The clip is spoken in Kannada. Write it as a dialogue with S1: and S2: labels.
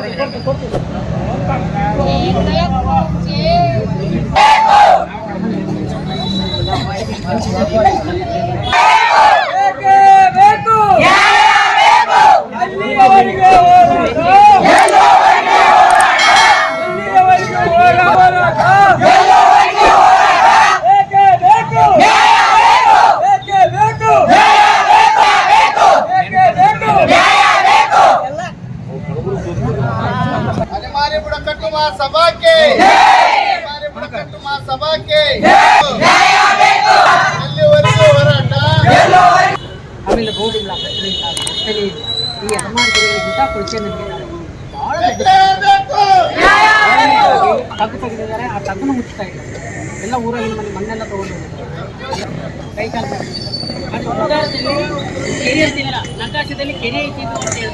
S1: Thank you.
S2: ಅಲೆಮಾರಿ ಬುಡಕಟ್ಟು ಮಹಾಸಭಾಕ್ಕೆ ಅಲೆಮಾರಿ ಬುಡಕಟ್ಟು ಮಹಾಸಭಾಕ್ಕೆ ಎಲ್ಲಿವರೆಗೂ ಹೋರಾಟ?
S3: ಆಮೇಲೆ ಇಲ್ಲ ಈ ಹೆಣ್ಮಾರ್ಗಳಿಗೆ ಊಟ ಕೊಡ್ತೇನೆ ನನಗೆ ತಗ್ಗು ತೆಗೆದಿದ್ದಾರೆ ಆ ತಗ್ಗನ್ನು ಮುಚ್ತಾ ಇಲ್ಲ. ಎಲ್ಲ ಊರಲ್ಲಿ ಮನೆ ಮಣ್ಣೆಲ್ಲ ತಗೊಂಡು ಕೈ ಕಾಲು ನಕಾಶದಲ್ಲಿ ಕೆರೆ ಐತಿ ಅಂತ ಹೇಳ್ತಾರೆ.